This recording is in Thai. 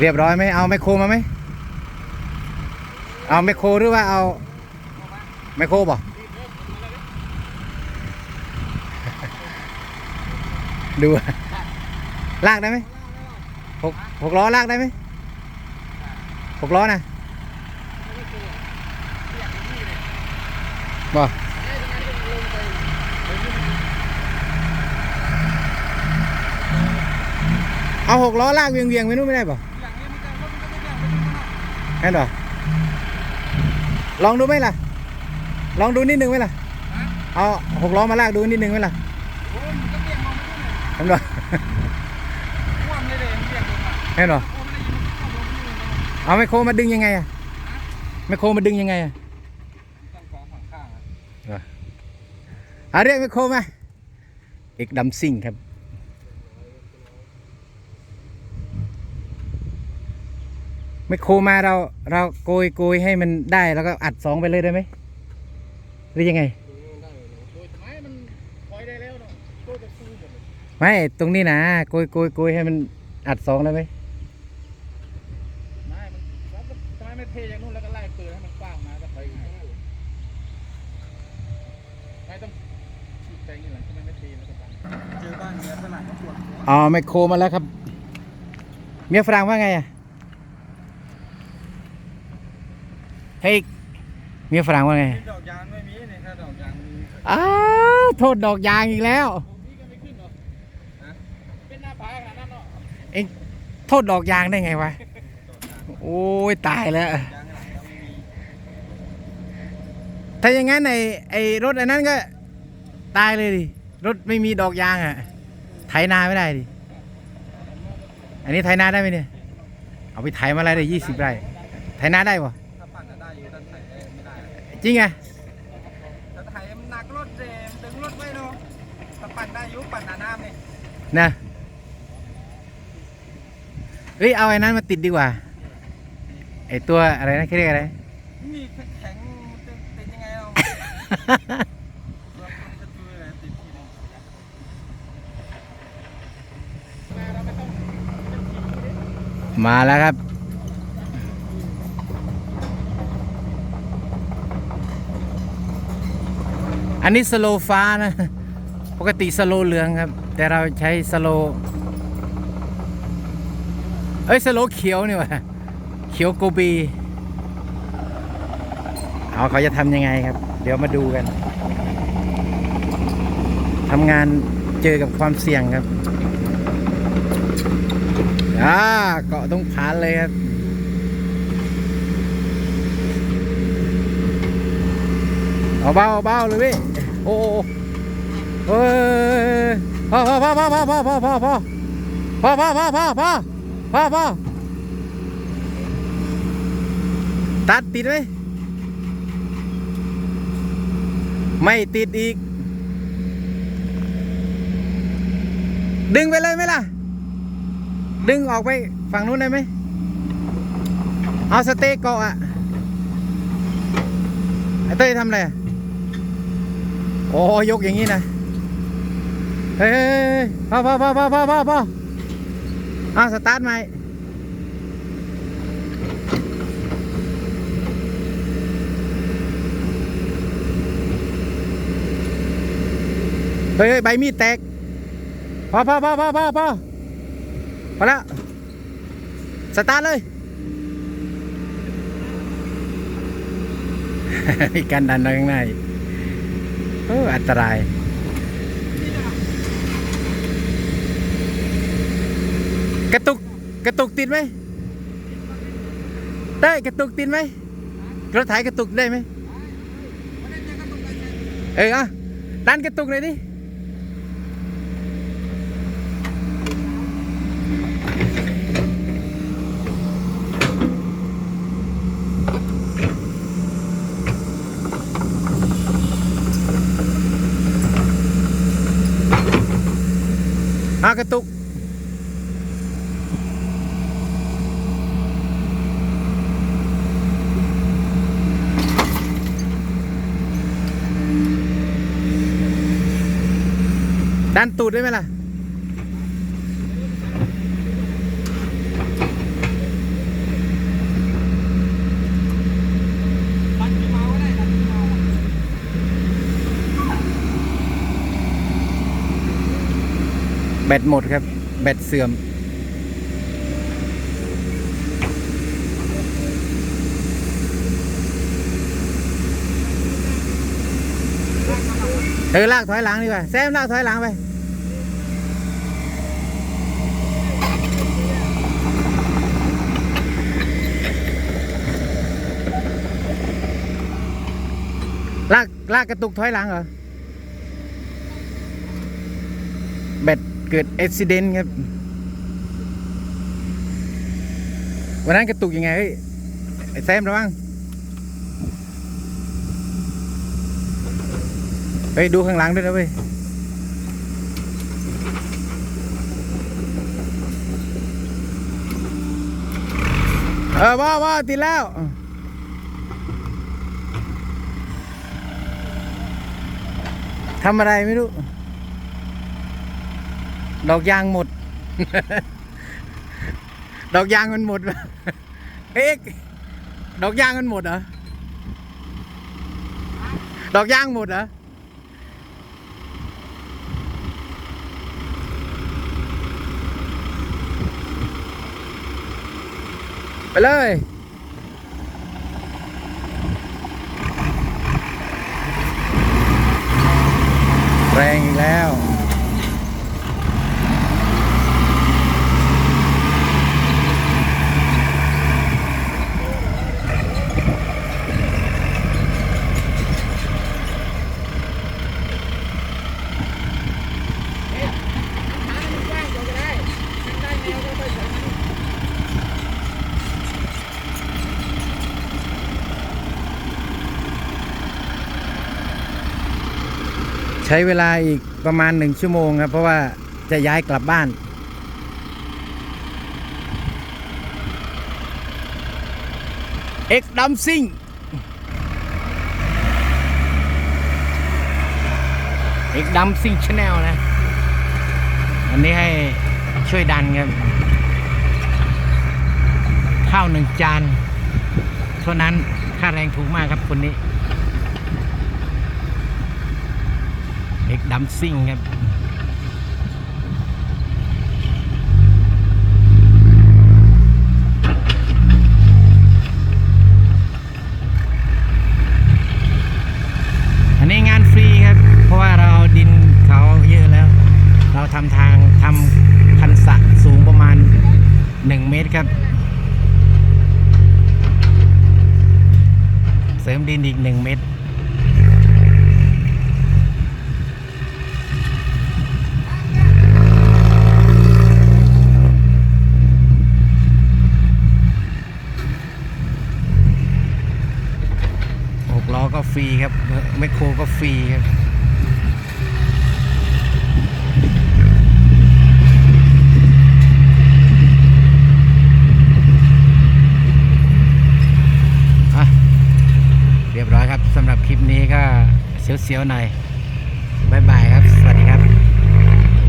เรียบร้อยไหมเอาไมโครมาไหมเอาไมโครหรือว่าเอาไมโครบ่ดูลากได้ไหมหกหกล้อลากได้ไหมหกล้อนะบ่เอาหกล้อลากเวียงเวียงไปนู่นไม่ได้ป่ะ แค่นเหรอ ลองดูไหมล่ะ ลองดูนิดนึงไหมล่ะ เอาหกล้อมาลากดูนิดนึงไหมล่ะทำหรอแค่นเหรอเอาไมโครมาดึงยังไงอะไมโครมาดึงยังไงอะเอาเรียกไมโครมา เอกดำซิ่งครับ ไมโครมาเราเราโกยโกยให้มันได้แล้วก็อัดสองไปเลยได้ไหมหรือยังไงไม่ตรงนี้นะโกยโกยโกยให้มันอัดสองได้ไหมไม่มันแล้วก็ทำไมไม่เทอย่างนู้นแล้วก็ไล่เปิดให้มันกว้างมาก็ไปไงไม่ต้องฉีดแปลงนี่แหละทำไมไม่เทแล้วก็ตัดเจอบ้านเมียฝรั่งก็ปวดหัวอ๋อไมโครมาแล้วครับ เมียฝรั่งว่าไงอะ เฮ้ยเมียฝรั่งว่าไงดอกยางไม่มีเนี่ยถ้าดอกยางมีอ้าวโทษดอกยางอีกแล้วพี่ก็ไม่ขึ้นหรอฮะเป็นหน้าผาขนาดนั้นเนาะเองโทษดอกยางได้ไงวะ โอ้ยตายแล้ว ยางหลังเราไม่มีถ้าอย่างงั้นไอ้ไอ้รถอันนั้นก็ตายเลยดิ รถไม่มีดอกยางอะ ไถนาไม่ได้ดิ อันนี้ไถนาได้ไหมเนี่ย เอาไปไถมาอะไรได้ยี่สิบไร่ ไถนาได้ปะ จริงอะถ้าไถมันหนักรถเจมดึงรถไว้เนาะถ้าปั่นได้อยู่ปั่นหนาน้ำนี่นะเฮ้ยเอาไอ้นั้นมาติดดีกว่าไอ้ตัวอะไรนะเขาเรียกอะไรมีแข็งๆมันจะติดยังไงเราเราจะดูอะไรติดทีนึงเราไม่ต้อง มาแล้วครับ อันนี้สโลฟ้านะ ปกติสโลเหลืองครับ แต่เราใช้สโล เอ้ยสโลเขียวนี่วะเขียวโกบี เอาเขาจะทำยังไงครับ เดี๋ยวมาดูกันทำงานเจอกับความเสี่ยงครับอ่าเกาะตรงผานเลยครับเอาเบาเอาเบาเลยพี่ โอ้เอ้ยพอพอพอพอพอพอพอพอพอพอพอพอพอพอพอพอพอตัดติดไหมไม่ติดอีก ดึงไปเลยไหมล่ะ ดึงออกไปฝั่งนู้นได้ไหมเอาสเต็กเกาะอะไอ้เต้ยทำอะไร โอ้ยกอย่างนี้นะ เฮ้ยพอพอพอพอพอพอพอเอาสตาร์ทใหม่เฮ้ยใบมีดแตก พอพอพอพอพอพอพอแล้วสตาร์ทเลยมีการดันมาข้างใน เอออันตรายกระตุกกระตุกติดไหมได้กระตุกติดไหมรถไถกระตุกได้ไหมเอออะดันกระตุกเลยดิ มากระตุก ดันตูดได้ไหมล่ะ แบตหมดครับ แบตเสื่อม เออลากถอยหลังดีกว่าแซมลากถอยหลังไปลากลากกระตุกถอยหลังเหรอ แบต เกิดอุบิเหตุครับ วันนั้นกระตุกยังไงเฮ้ยไอ้แซมระวังเฮ้ยดูข้างหลังด้วยนะเว้ยเออว่าว่าติดแล้วทำอะไรไม่รู้ ดอกยางหมด ดอกยางมันหมดเอ๊กดอกยางมันหมดเหรอ ดอกยางหมดเหรอ ไปเลยแรงอีกแล้ว ใช้เวลาอีกประมาณหนึ่งชั่วโมงครับ เพราะว่าจะย้ายกลับบ้านเอ็กดัมซิงเอ็กดัมซิงชาแนลนะ อันนี้ให้ช่วยดันครับ ข้าวหนึ่งจาน เท่านั้นค่าแรงถูกมากครับคนนี้ ด็กดัมซิ่งครับอันนี้งานฟรีครับเพราะว่าเราดินเขาเยอะแล้วเราทำทางทำคันสระสูงประมาณ 1 เมตรครับ เสริมดินอีก 1 เมตร หกล้อก็ ฟรีครับแมคโครก็ฟรีครับอะเรียบร้อยครับสำหรับคลิปนี้ก็เสียวๆหน่อย